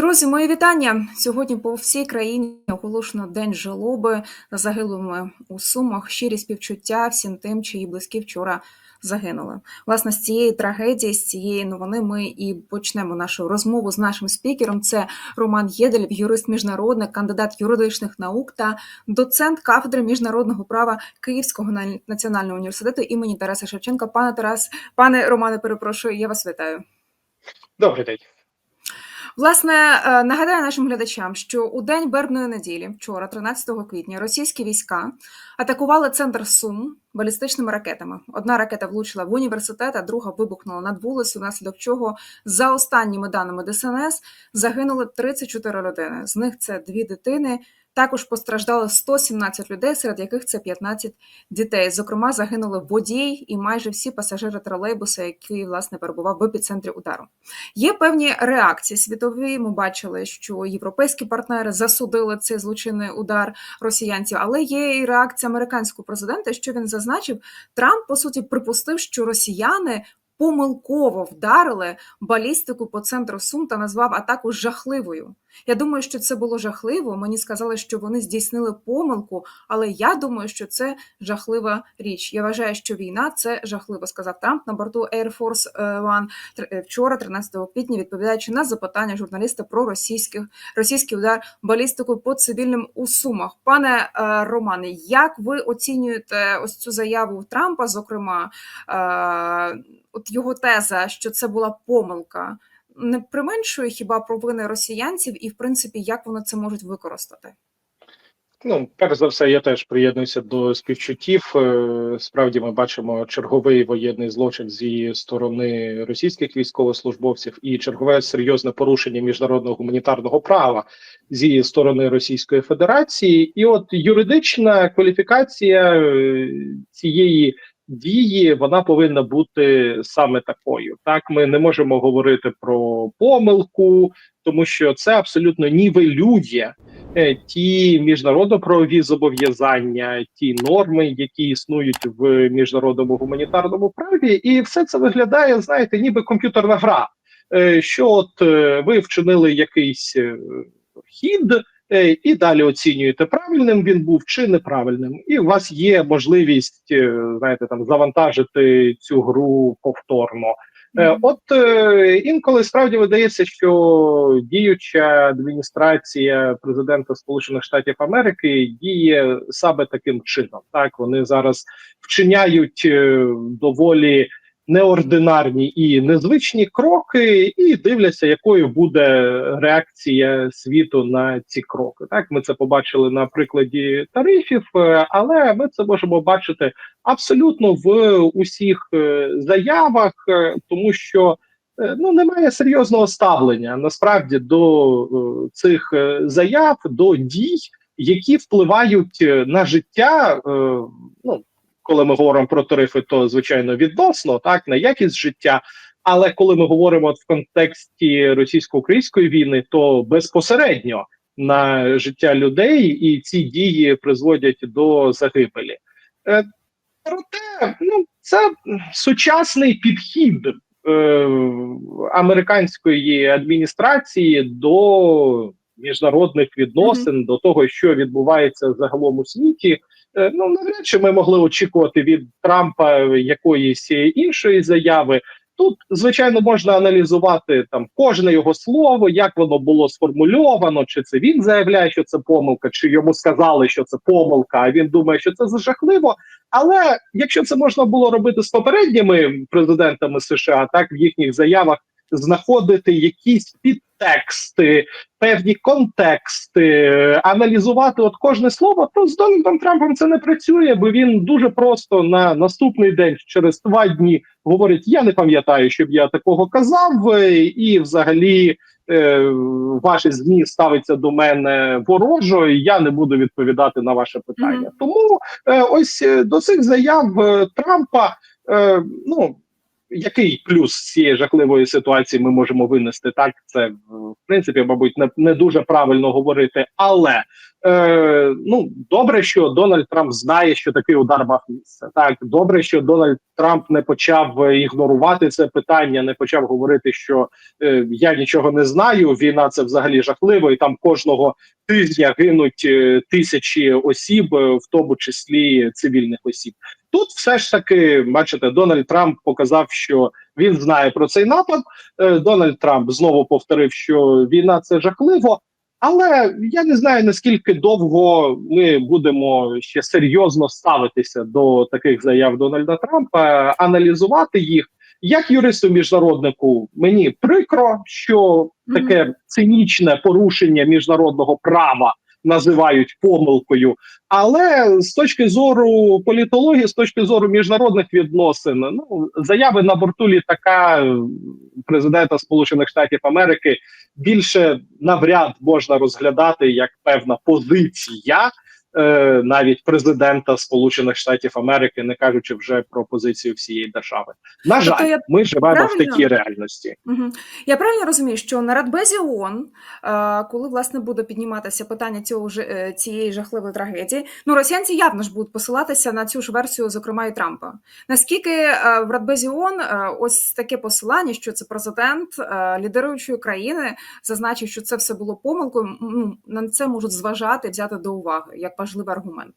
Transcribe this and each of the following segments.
Друзі, мої вітання. Сьогодні по всій країні оголошено день жалоби за загиблими у Сумах. Щирі співчуття всім тим, чиї близькі вчора загинули. Власне, з цієї трагедії, з цієї новини, ми і почнемо нашу розмову з нашим спікером. Це Роман Єдель, юрист міжнародник, кандидат юридичних наук та доцент кафедри міжнародного права Київського національного університету імені Тараса Шевченка. Пане Тарас, пане Романе, перепрошую, я вас вітаю. Добрий день. Власне, е, нагадаю нашим глядачам, що у день Бербної неділі, вчора, 13 квітня, російські війська атакували центр Сум балістичними ракетами. Одна ракета влучила в університет, а друга вибухнула над вулицею, внаслідок чого, за останніми даними ДСНС, загинули 34 людини. З них це дві дитини. Також постраждали 117 людей, серед яких це 15 дітей. Зокрема, загинули водій і майже всі пасажири тролейбуса, який власне перебував в епіцентрі удару. Є певні реакції світові. Ми бачили, що європейські партнери засудили цей злочинний удар росіянців, але є і реакція американського президента. Що він зазначив, Трамп по суті припустив, що росіяни помилково вдарили балістику по центру Сум та назвав атаку жахливою. Я думаю, що це було жахливо. Мені сказали, що вони здійснили помилку, але я думаю, що це жахлива річ. Я вважаю, що війна це жахливо, сказав Трамп на борту Air Force One вчора, 13 квітня, відповідаючи на запитання журналіста про російських російський удар балістику по цивільним у Сумах. Пане е, Романе, як ви оцінюєте ось цю заяву Трампа? Зокрема, е, от його теза, що це була помилка не применшує хіба провини росіянців, і в принципі, як вони це можуть використати? Ну, перш за все, я теж приєднуюся до співчуттів. Е, справді, ми бачимо черговий воєнний злочин з її сторони російських військовослужбовців і чергове серйозне порушення міжнародного гуманітарного права з її сторони Російської Федерації, і от юридична кваліфікація е, цієї дії вона повинна бути саме такою. Так, ми не можемо говорити про помилку, тому що це абсолютно нівелює е, ті міжнародно-правові зобов'язання, ті норми, які існують в міжнародному гуманітарному праві, і все це виглядає, знаєте, ніби комп'ютерна гра. Е, що от е, ви вчинили якийсь хід. Е, і далі оцінюєте, правильним він був чи неправильним, і у вас є можливість е, знаєте, там завантажити цю гру повторно. Mm. От інколи справді видається, що діюча адміністрація президента Сполучених Штатів Америки діє саме таким чином. Так вони зараз вчиняють доволі неординарні і незвичні кроки, і дивляться, якою буде реакція світу на ці кроки. Так ми це побачили на прикладі тарифів, е, але ми це можемо бачити абсолютно в усіх е, заявах, е, тому що. Ну, немає серйозного ставлення насправді до цих заяв, до дій, які впливають на життя ну коли ми говоримо про тарифи, то звичайно відносно так на якість життя. Але коли ми говоримо в контексті російсько-української війни, то безпосередньо на життя людей і ці дії призводять до загибелі. Е, проте ну це сучасний підхід е, американської адміністрації до міжнародних відносин, mm -hmm. до того, що відбувається загалом у світі. Е, ну навряд чи ми могли очікувати від Трампа якоїсь іншої заяви. Тут звичайно можна аналізувати там кожне його слово, як воно було сформульовано, чи це він заявляє, що це помилка, чи йому сказали, що це помилка, а він думає, що це жахливо. Але якщо це можна було робити з попередніми президентами США, так в їхніх заявах знаходити якісь підтексти, певні контексти, аналізувати от кожне слово, то з Дональдом Трампом це не працює, бо він дуже просто на наступний день, через два дні, говорить: Я не пам'ятаю, щоб я такого казав, і взагалі. Е, ваші змі ставиться до мене ворожо, і я не буду відповідати на ваше питання. Mm -hmm. Тому е, ось е, до цих заяв Трампа ну який плюс цієї жахливої ситуації ми можемо винести? Так, це в принципі, мабуть, не, не дуже правильно говорити, але е, ну добре, що Дональд Трамп знає, що такий удар мав місце. Так, добре, що Дональд Трамп не почав е, ігнорувати це питання, не почав говорити, що е, я нічого не знаю. Війна це взагалі жахливо, і там кожного тижня гинуть е, тисячі осіб, е, в тому числі цивільних осіб. Тут все ж таки, бачите, Дональд Трамп показав, що він знає про цей напад. Е, Дональд Трамп знову повторив, що війна це жахливо. Але я не знаю наскільки довго ми будемо ще серйозно ставитися до таких заяв Дональда Трампа, аналізувати їх. Як юристу міжнароднику мені прикро, що таке цинічне порушення міжнародного права називають помилкою. Але з точки зору політології, з точки зору міжнародних відносин, ну заяви на борту літака президента Сполучених Штатів Америки більше навряд можна розглядати як певна позиція. Е, Навіть президента Сполучених Штатів Америки, не кажучи вже про позицію всієї держави, на Тобто жаль, я ми живемо в такій реальності. Мгм. Я правильно розумію, що на Радбезі ООН, е, коли власне буде підніматися питання цього ж- е, цієї жахливої трагедії, ну росіянці явно ж будуть посилатися на цю ж версію, зокрема і Трампа. Наскільки е, в Радбезі ООН е, ось таке посилання, що це президент е, лідируючої країни зазначив, що це все було помилкою. Ну на це можуть зважати, взяти до уваги як важливий аргумент.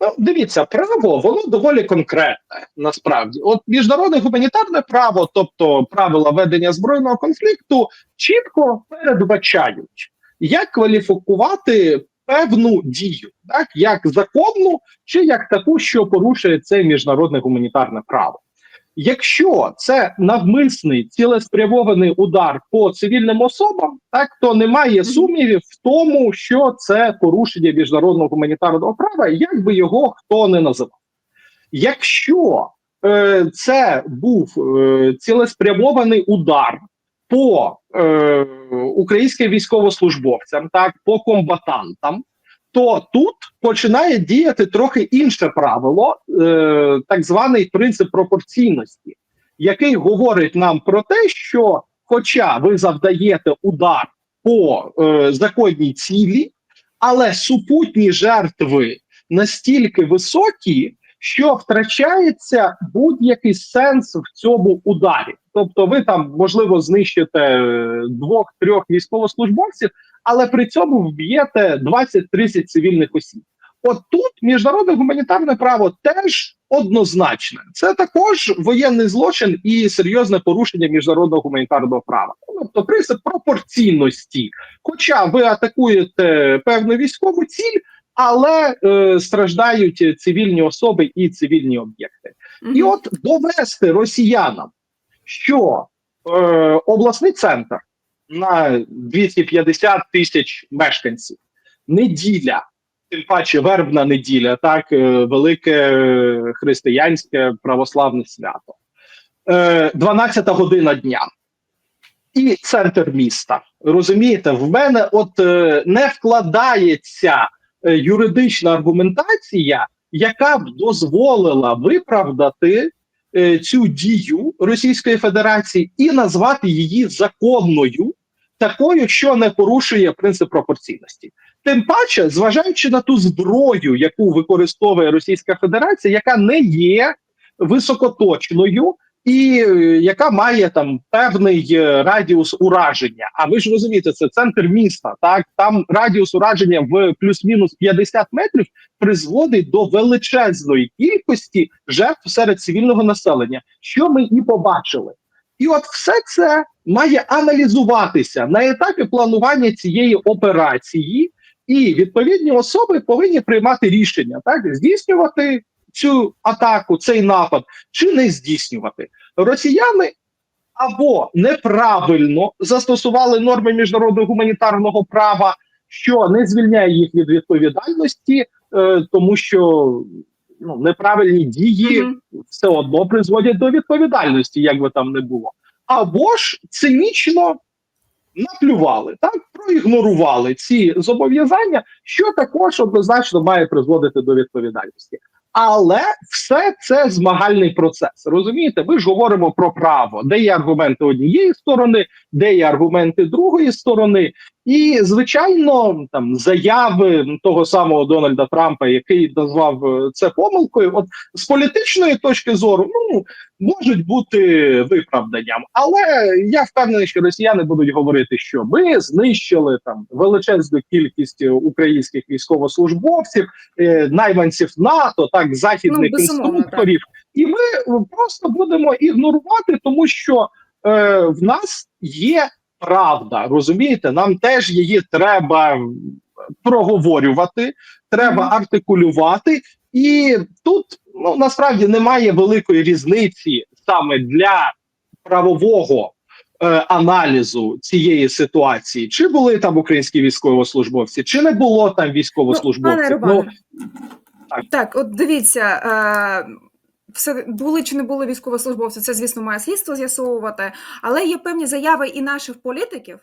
Ну, дивіться, право воно доволі конкретне. Насправді, от міжнародне гуманітарне право, тобто правила ведення збройного конфлікту, чітко передбачають, як кваліфікувати певну дію, так як законну чи як таку, що порушує це міжнародне гуманітарне право. Якщо це навмисний цілеспрямований удар по цивільним особам, так то немає сумнівів в тому, що це порушення міжнародного гуманітарного права, як би його хто не називав. Якщо е, це був е, цілеспрямований удар по е, українським військовослужбовцям, так по комбатантам, то тут починає діяти трохи інше правило, е, так званий принцип пропорційності, який говорить нам про те, що, хоча ви завдаєте удар по е, законній цілі, але супутні жертви настільки високі, що втрачається будь-який сенс в цьому ударі. Тобто, ви там можливо знищите е, двох-трьох військовослужбовців, але при цьому вб'єте 20-30 цивільних осіб. От тут міжнародне гуманітарне право теж однозначне. Це також воєнний злочин і серйозне порушення міжнародного гуманітарного права. Тобто принцип пропорційності. Хоча ви атакуєте певну військову ціль, але е, страждають цивільні особи і цивільні об'єкти. І от довести росіянам, що е, обласний центр на 250 тисяч мешканців, неділя, тим паче вербна неділя, так, е, велике християнське православне свято, е, 12 година дня. І центр міста. Розумієте, в мене от е, не вкладається е, юридична аргументація, яка б дозволила виправдати е, цю дію Російської Федерації і назвати її законною, такою, що не порушує принцип пропорційності. Тим паче, зважаючи на ту зброю, яку використовує Російська Федерація, яка не є високоточною. І е, яка має там певний е, радіус ураження. А ви ж розумієте, це центр міста. Так там радіус ураження в плюс-мінус 50 метрів призводить до величезної кількості жертв серед цивільного населення, що ми і побачили. І от все це має аналізуватися на етапі планування цієї операції, і відповідні особи повинні приймати рішення, так здійснювати цю атаку, цей напад чи не здійснювати. Росіяни або неправильно застосували норми міжнародного гуманітарного права, що не звільняє їх від відповідальності, е, тому що ну, неправильні дії Мгм. все одно призводять до відповідальності, як би там не було. Або ж цинічно наплювали, так проігнорували ці зобов'язання, що також однозначно має призводити до відповідальності. Але все це змагальний процес. Розумієте, ми ж говоримо про право, де є аргументи однієї сторони, де є аргументи другої сторони. І звичайно, там заяви того самого Дональда Трампа, який назвав е, це помилкою, от з політичної точки зору, ну можуть бути виправданням. Але я впевнений, що росіяни будуть говорити, що ми знищили там величезну кількість е, українських військовослужбовців, е, найманців НАТО, так західних Ну, інструкторів, і ми просто будемо ігнорувати, тому що е, в нас є правда. Розумієте, нам теж її треба проговорювати, треба артикулювати, і тут ну насправді немає великої різниці саме для правового. е, Аналізу цієї ситуації, чи були там українські військовослужбовці, чи не було там Ну, військовослужбовців. пане Романе, так. так, от дивіться, е, все були чи не були військовослужбовці, це, звісно, має слідство з'ясовувати, але є певні заяви і наших політиків,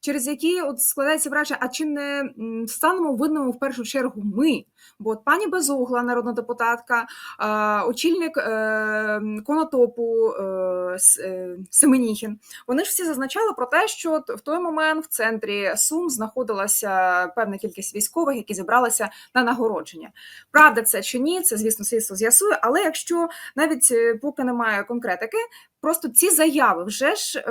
через які от складається враження, а чи не станемо винними в першу чергу ми? Бо от пані Безугла, народна депутатка, очільник е, конотопу е, е, Семеніхін, вони ж всі зазначали про те, що в той момент в центрі Сум знаходилася певна кількість військових, які зібралися на нагородження. Правда, це чи ні, це звісно слідство з'ясує. Але якщо навіть поки немає конкретики, просто ці заяви вже ж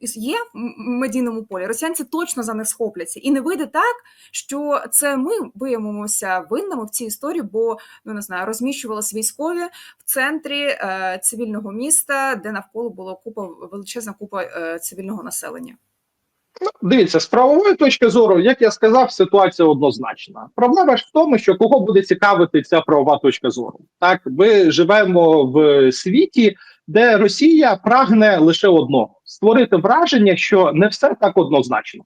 є в медійному полі. Росіянці точно за них схопляться, і не вийде так, що це ми виявимося винними в цій історії, бо ну не знаю, розміщувалися військові в центрі е, цивільного міста, де навколо було купа величезна купа е, цивільного населення. Ну, дивіться, з правової точки зору, як я сказав, ситуація однозначна. Проблема ж в тому, що кого буде цікавити ця правова точка зору. Так, ми живемо в світі, де Росія прагне лише одного створити враження, що не все так однозначно.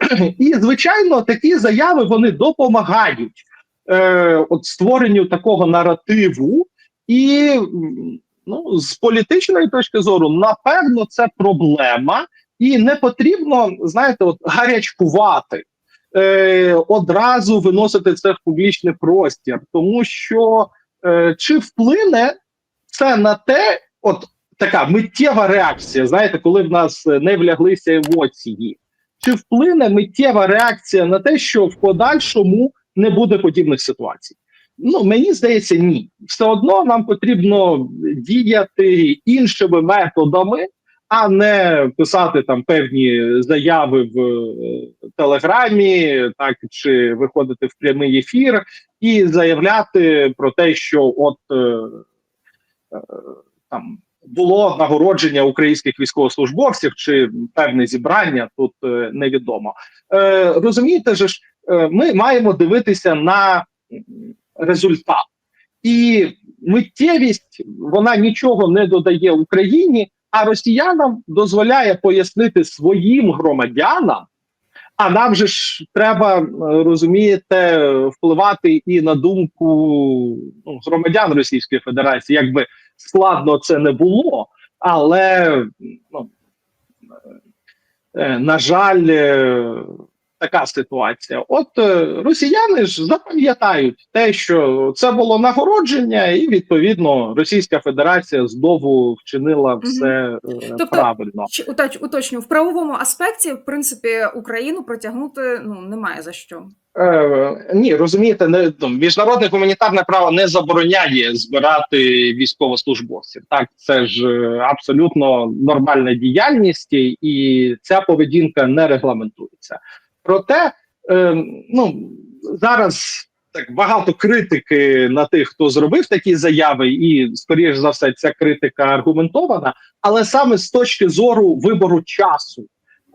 І звичайно, такі заяви вони допомагають е, от створенню такого наративу, і ну, з політичної точки зору, напевно, це проблема. І не потрібно, знаєте, от гарячкувати, е, одразу виносити це в публічний простір, тому що е, чи вплине це на те, от така миттєва реакція, знаєте, коли в нас не вляглися емоції, чи вплине миттєва реакція на те, що в подальшому не буде подібних ситуацій? Ну, мені здається, ні. Все одно нам потрібно діяти іншими методами а не писати там певні заяви в е, телеграмі, так чи виходити в прямий ефір і заявляти про те, що от е, е, там було нагородження українських військовослужбовців чи певне зібрання, тут е, невідомо. Е, розумієте, ж, е, ми маємо дивитися на результат. І миттєвість вона нічого не додає Україні, а росіянам дозволяє пояснити своїм громадянам. А нам же ж треба е, розумієте впливати і на думку ну, громадян Російської Федерації, якби складно це не було, але ну, е, на жаль, е, така ситуація. От е, росіяни ж запам'ятають те, що це було нагородження, і відповідно Російська Федерація знову вчинила все е, Тобто, правильно. Уточ- уточню, в правовому аспекті, в принципі, Україну протягнути ну немає за що. Е, ні, розумієте, не ну, міжнародне гуманітарне право не забороняє збирати військовослужбовців. Так, це ж е, абсолютно нормальна діяльність, і ця поведінка не регламентується. Проте, е, ну зараз так багато критики на тих, хто зробив такі заяви, і скоріш за все, ця критика аргументована, але саме з точки зору вибору часу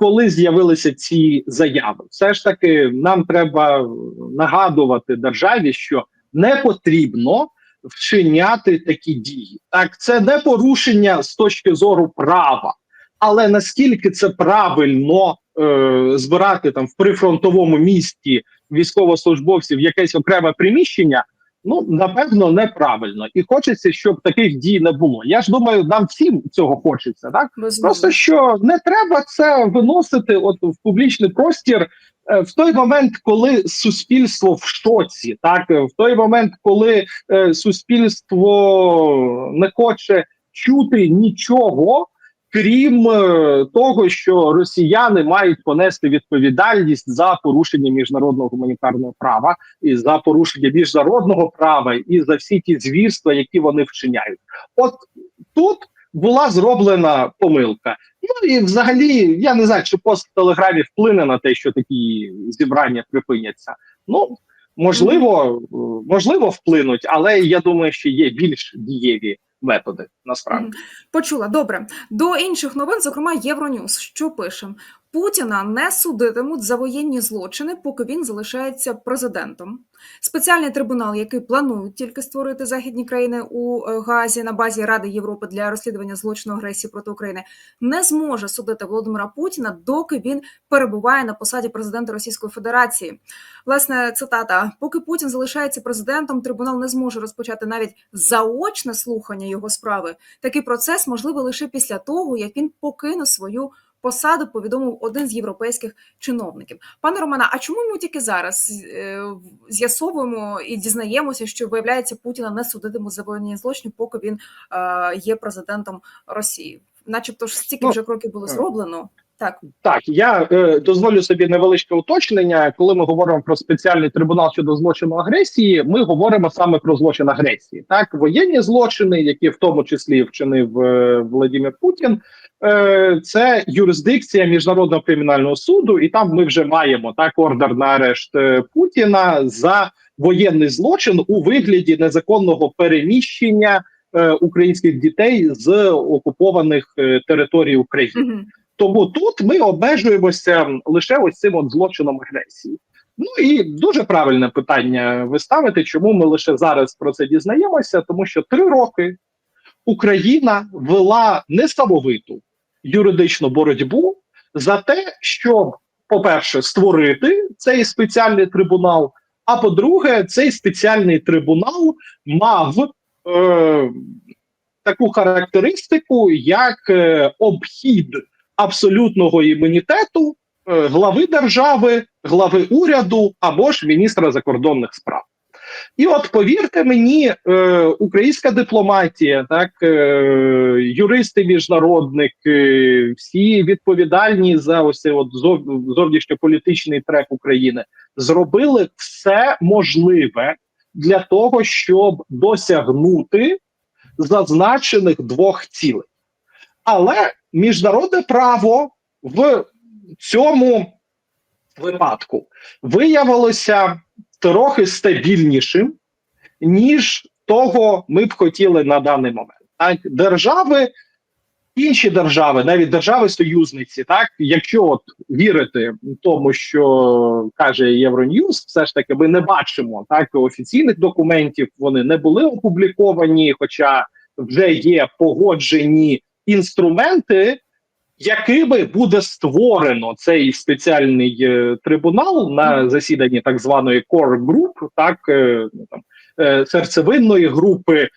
коли з'явилися ці заяви. Все ж таки, нам треба нагадувати державі, що не потрібно вчиняти такі дії. Так, це не порушення з точки зору права, але наскільки це правильно е, збирати там в прифронтовому місті військовослужбовців якесь окреме приміщення. Ну, напевно, неправильно, і хочеться, щоб таких дій не було. Я ж думаю, нам всім цього хочеться, так Безумовно. Просто що не треба це виносити от в публічний простір е, в той момент, коли суспільство в шоці, так е, в той момент, коли е, суспільство не хоче чути нічого, крім е, того, що росіяни мають понести відповідальність за порушення міжнародного гуманітарного права і за порушення міжнародного права і за всі ті звірства, які вони вчиняють. От тут була зроблена помилка. Ну і взагалі, я не знаю, чи пост в телеграмі вплине на те, що такі зібрання припиняться. Ну можливо, можливо, вплинуть, але я думаю, що є більш дієві методи насправді. Почула. Добре. До інших новин, зокрема, Євроньюз. Що пише? Путіна не судитимуть за воєнні злочини, поки він залишається президентом. Спеціальний трибунал, який планують тільки створити західні країни у е, Газі на базі Ради Європи для розслідування злочину агресії проти України, не зможе судити Володимира Путіна, доки він перебуває на посаді президента Російської Федерації. Власне, цитата: поки Путін залишається президентом, трибунал не зможе розпочати навіть заочне слухання його справи. Такий процес можливий лише після того, як він покине свою посаду, повідомив один з європейських чиновників. Пане Романа, а чому ми тільки зараз е, з'ясовуємо і дізнаємося, що виявляється Путіна не судитимуть за воєнні злочини, поки він е, є президентом Росії? Начебто ж стільки Ну, вже кроків було е. зроблено. Так, Так, я е, дозволю собі невеличке уточнення. Коли ми говоримо про спеціальний трибунал щодо злочину агресії, ми говоримо саме про злочин агресії. Так, воєнні злочини, які в тому числі вчинив е, Владимир Путін, це юрисдикція міжнародного кримінального суду, і там ми вже маємо так ордер на арешт е, Путіна за воєнний злочин у вигляді незаконного переміщення е, українських дітей з окупованих е, територій України. Мгм. Тому тут ми обмежуємося лише ось цим от злочином агресії. Ну і дуже правильне питання ви ставите, чому ми лише зараз про це дізнаємося, тому що три роки Україна вела несамовиту юридичну боротьбу за те, щоб, по-перше, створити цей спеціальний трибунал. А по-друге, цей спеціальний трибунал мав е, таку характеристику, як е, обхід абсолютного імунітету е, глави держави, глави уряду або ж міністра закордонних справ. І от повірте мені, е, українська дипломатія, так е, юристи міжнародники, всі відповідальні за ось от зов- зовнішньополітичний трек України, зробили все можливе для того, щоб досягнути зазначених двох цілей. Але міжнародне право в цьому випадку виявилося трохи стабільнішим, ніж того ми б хотіли на даний момент. Так, держави, інші держави, навіть держави-союзниці, так, якщо от вірити тому, що каже Євроньюз, все ж таки ми не бачимо так офіційних документів, вони не були опубліковані, хоча вже є погоджені інструменти, якими буде створено цей спеціальний е, трибунал на засіданні так званої Core Group, так е, ну, там, е, серцевинної групи.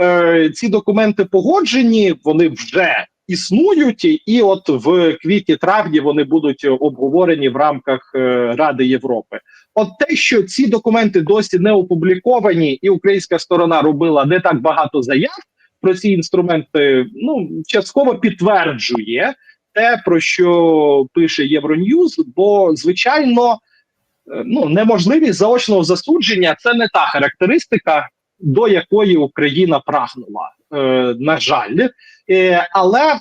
Е, ці документи погоджені, вони вже існують, і от в квітні-травні вони будуть обговорені в рамках е, Ради Європи. От те, що ці документи досі не опубліковані, і українська сторона робила не так багато заяв про ці інструменти, ну частково підтверджує те, про що пише Євроньюз, бо звичайно, е, ну неможливість заочного засудження це не та характеристика, до якої Україна прагнула. Е, на жаль, е, але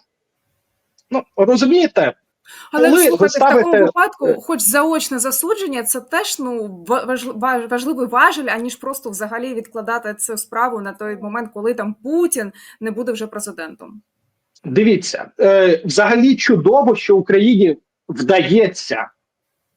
ну розумієте, Але Коли ви слухайте, в такому випадку, хоч заочне засудження, це теж ну ва- важ- важливий важель, аніж просто взагалі відкладати цю справу на той момент, коли там Путін не буде вже президентом. Дивіться, е, взагалі чудово, що Україні вдається,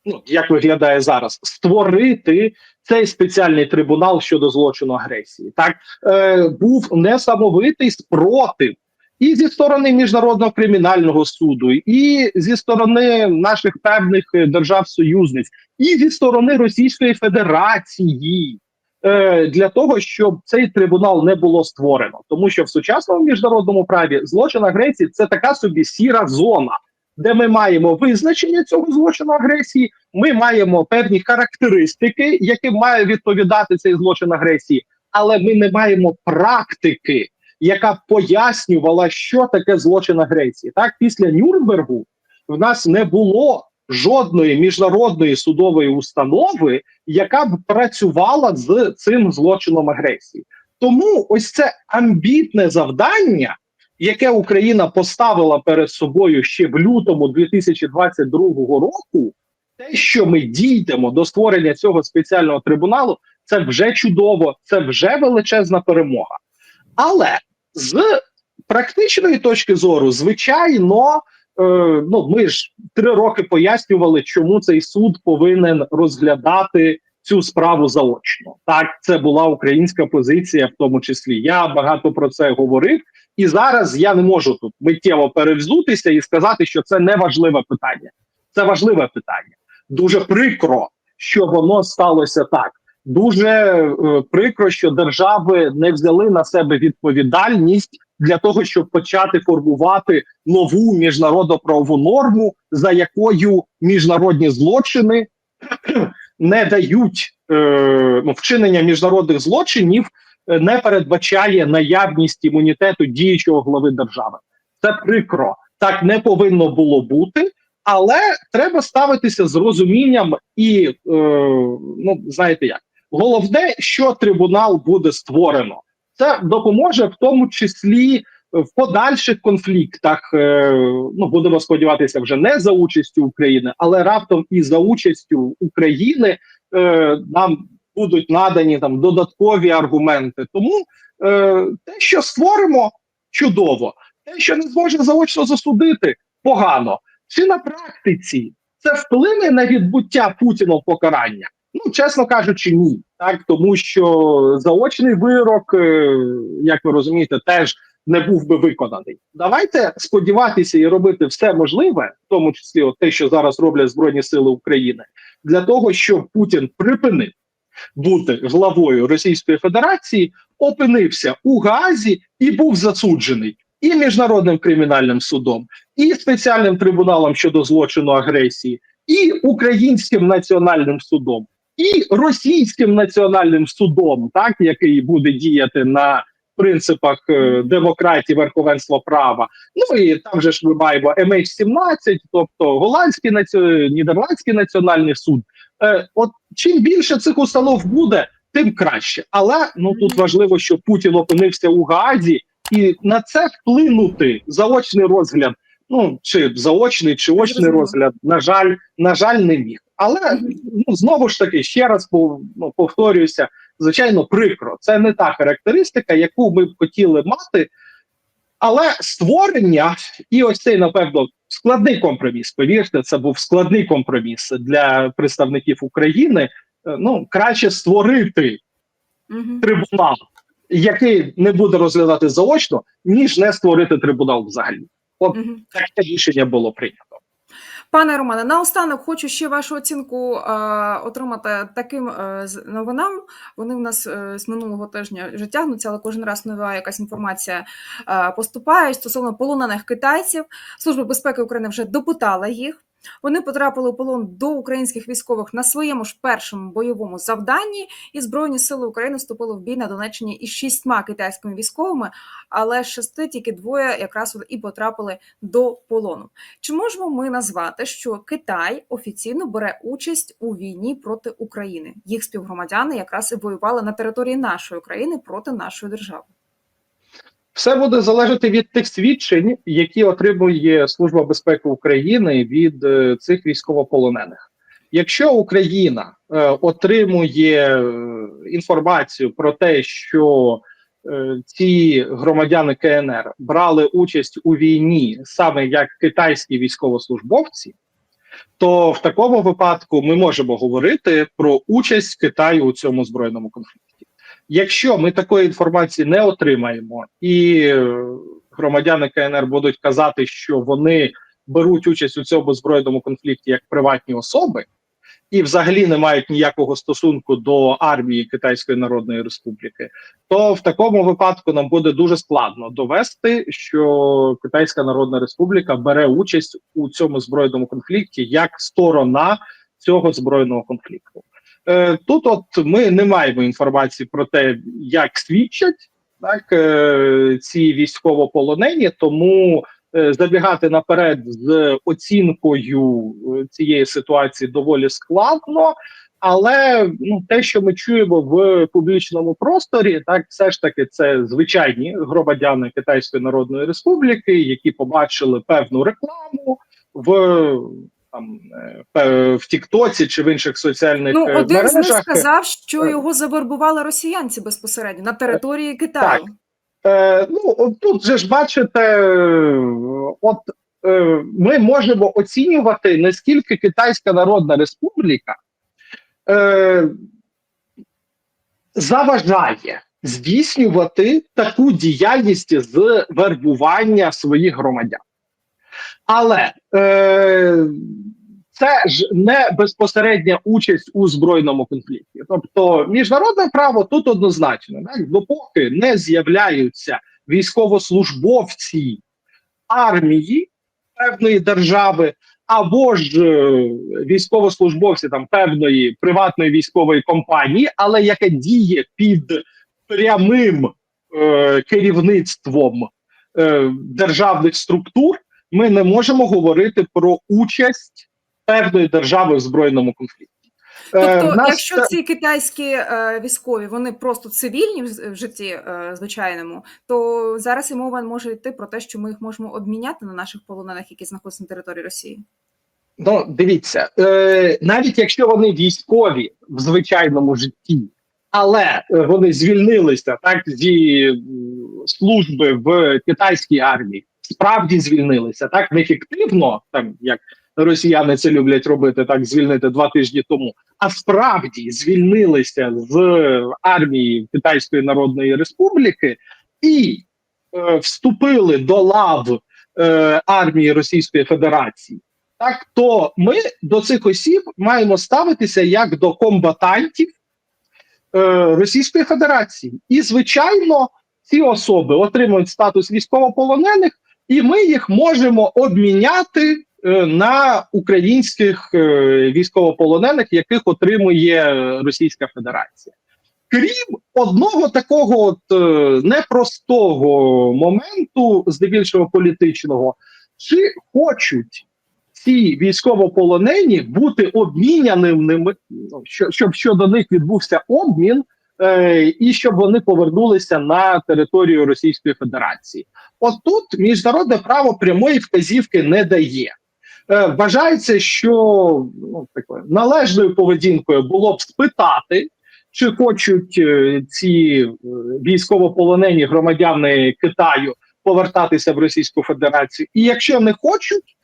ну як виглядає зараз, створити цей спеціальний трибунал щодо злочину агресії. Так е, був несамовитий спротив і зі сторони міжнародного кримінального суду, і зі сторони наших певних е, держав-союзниць, і зі сторони Російської Федерації. Е, Для того щоб цей трибунал не було створено, тому що в сучасному міжнародному праві злочин агресії це така собі сіра зона. де ми маємо визначення цього злочину агресії, ми маємо певні характеристики, яким має відповідати цей злочин агресії, але ми не маємо практики, яка пояснювала, що таке злочин агресії. Так, після Нюрнбергу в нас не було жодної міжнародної судової установи, яка б працювала з цим злочином агресії. Тому ось це амбітне завдання, яке Україна поставила перед собою ще в лютому 2022 року, те, що ми дійдемо до створення цього спеціального трибуналу, це вже чудово, це вже величезна перемога. Але з практичної точки зору, звичайно, ну ми ж три роки пояснювали, чому цей суд повинен розглядати цю справу заочно. Так, це була українська позиція, в тому числі. Я багато про це говорив, і зараз я не можу тут миттєво перевзутися і сказати, що це не важливе питання. Це важливе питання. Дуже прикро, що воно сталося так. Дуже е, прикро, що держави не взяли на себе відповідальність для того, щоб почати формувати нову міжнародно-правову норму, за якою міжнародні злочини не дають е, ну, вчинення міжнародних злочинів, е, не передбачає наявність імунітету діючого глави держави. Це прикро, так не повинно було бути. Але треба ставитися з розумінням і е, ну знаєте як головне, що трибунал буде створено, це допоможе в тому числі в подальших конфліктах. Е, ну будемо сподіватися, вже не за участю України, але раптом і за участю України е, нам будуть надані там додаткові аргументи. Тому е, те, що створимо, чудово, те, що не зможе заочно засудити, погано. Чи на практиці це вплине на відбуття Путіном покарання? Ну, чесно кажучи, ні. Так, тому що заочний вирок, е, як ви розумієте, теж не був би виконаний. Давайте сподіватися і робити все можливе, в тому числі от те, що зараз роблять Збройні Сили України, для того, щоб Путін припинив бути главою Російської Федерації, опинився у Газі і був засуджений і міжнародним кримінальним судом, і спеціальним трибуналом щодо злочину агресії, і українським національним судом, і російським національним судом, так який буде діяти на принципах е, демократії, верховенства права. Ну і там же ж ми маємо MH17, тобто голландський наці... нідерландський національний суд. Е, от чим більше цих установ буде, тим краще. Але ну тут важливо, що Путін опинився у Гаазі, і на це вплинути заочний розгляд. Ну чи заочний, чи очний розгляд, на жаль, на жаль, не міг. Але ну знову ж таки ще раз ну, повторююся, звичайно, прикро. Це не та характеристика, яку ми б хотіли мати. Але створення, і ось цей, напевно, складний компроміс. Повірте, це був складний компроміс для представників України. Е, Ну, краще створити трибунал, який не буде розглядати заочно, ніж не створити трибунал взагалі. Мгм. Таке рішення було прийнято. Пане Романе, наостанок хочу ще вашу оцінку отримати таким е, новинам. Вони в нас е, з минулого тижня вже тягнуться, але кожен раз нова якась інформація е, поступає стосовно полонених китайців. Служба безпеки України вже допитала їх. Вони потрапили у полон до українських військових на своєму ж першому бойовому завданні, і Збройні сили України вступили в бій на Донеччині із шістьма китайськими військовими, але шести тільки двоє якраз і потрапили до полону. Чи можемо ми назвати, що Китай офіційно бере участь у війні проти України? Їх співгромадяни якраз і воювали на території нашої країни проти нашої держави. Все буде залежати від тих свідчень, які отримує Служба безпеки України від е, цих військовополонених. Якщо Україна е, отримує е, інформацію про те, що е, ці громадяни КНР брали участь у війні саме як китайські військовослужбовці, то в такому випадку ми можемо говорити про участь Китаю у цьому збройному конфлікті. Якщо ми такої інформації не отримаємо, і е, громадяни КНР будуть казати, що вони беруть участь у цьому збройному конфлікті як приватні особи, і взагалі не мають ніякого стосунку до армії Китайської Народної Республіки, то в такому випадку нам буде дуже складно довести, що Китайська Народна Республіка бере участь у цьому збройному конфлікті як сторона цього збройного конфлікту. Е, Тут, от ми не маємо інформації про те, як свідчать так е, ці військовополонені, тому е, забігати наперед з оцінкою цієї ситуації доволі складно. Але ну те, що ми чуємо в публічному просторі, так все ж таки це звичайні громадяни Китайської Народної Республіки, які побачили певну рекламу в там е, в Тіктоці чи в інших соціальних Ну, е, один з них сказав, що Е. його завербували росіянці безпосередньо на території Китаю. Е, ну тут же ж бачите, е, от е, ми можемо оцінювати наскільки Китайська Народна Республіка е, заважає здійснювати таку діяльність з вербування своїх громадян. Але е, це ж не безпосередня участь у збройному конфлікті. Тобто, міжнародне право тут однозначно, так? допоки не з'являються військовослужбовці армії певної держави, або ж е, військовослужбовці там певної приватної військової компанії, але яка діє під прямим е, керівництвом е, державних структур, ми не можемо говорити про участь певної держави в збройному конфлікті. Е, Тобто, нас якщо ці китайські е, військові вони просто цивільні в, в житті е, звичайному, то зараз і мова може йти про те, що ми їх можемо обміняти на наших полонених, які знаходяться на території Росії. Ну, дивіться, е, навіть якщо вони військові в звичайному житті, але вони звільнилися так зі служби в китайській армії, справді звільнилися так нефіктивно, там як росіяни це люблять робити, так звільнити два тижні тому. А справді звільнилися з армії Китайської Народної Республіки і е, вступили до лав е, армії Російської Федерації так то ми до цих осіб маємо ставитися як до комбатантів е, Російської Федерації. І, звичайно, ці особи отримують статус військовополонених, і ми їх можемо обміняти е, на українських е, військовополонених, яких отримує Російська Федерація. Крім одного такого от е, непростого моменту, здебільшого політичного, чи хочуть ці військовополонені бути обміняними, ну, що- щоб щодо них відбувся обмін, і щоб вони повернулися на територію Російської Федерації. От тут міжнародне право прямої вказівки не dає. Е, вважається, що ну, такою належною поведінкою було б спитати, чи хочуть е, ці е, військовополонені громадяни Китаю повертатися в Російську Федерацію, і якщо не хочуть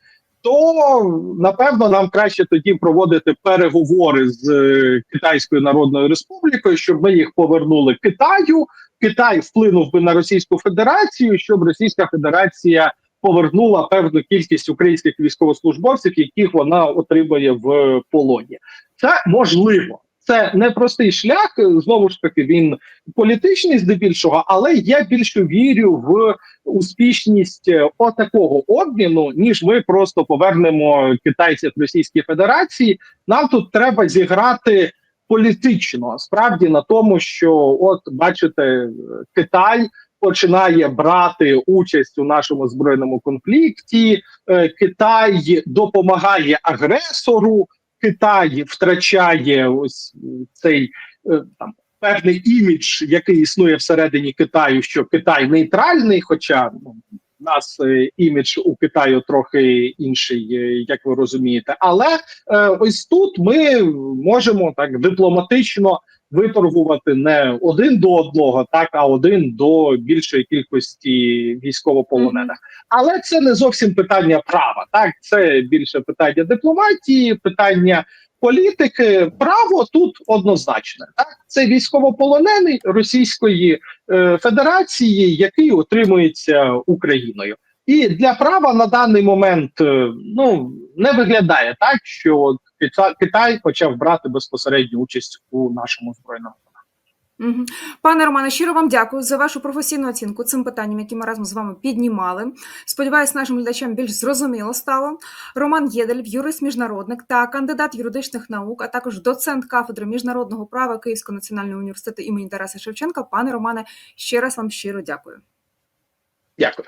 то напевно нам краще тоді проводити переговори з е, Китайською Народною Республікою, щоб ми їх повернули Китаю. Китай вплинув би на Російську Федерацію, щоб Російська Федерація повернула певну кількість українських військовослужбовців, яких вона отримує в полоні. Це можливо. Це непростий шлях. Знову ж таки, він політичний здебільшого, але я більше вірю в успішність е, отакого обміну, ніж ми просто повернемо китайців Російській Федерації. Нам тут треба зіграти політично, справді на тому, що от бачите, Китай починає брати участь у нашому збройному конфлікті. е, Китай допомагає агресору. Китай втрачає ось цей е, там певний імідж, який існує всередині Китаю, що Китай нейтральний, хоча ну, у нас е, імідж у Китаю трохи інший, е, як ви розумієте. Але е, ось тут ми можемо так дипломатично виторгувати не один до одного, так а один до більшої кількості військовополонених. Але це не зовсім питання права. Так, це більше питання дипломатії, питання політики. Право тут однозначне. Так, це військовополонений Російської е, Федерації, який утримується Україною. І для права на даний момент е, ну не виглядає так, що от Китай почав брати безпосередню участь у нашому збройному. Пане Романе, щиро вам дякую за вашу професійну оцінку цим питанням, які ми разом з вами піднімали. Сподіваюсь, нашим глядачам більш зрозуміло стало. Роман Єдель, юрист-міжнародник та кандидат юридичних наук, а також доцент кафедри міжнародного права Київського національного університету імені Тараса Шевченка. Пане Романе, ще раз вам щиро дякую. Дякую.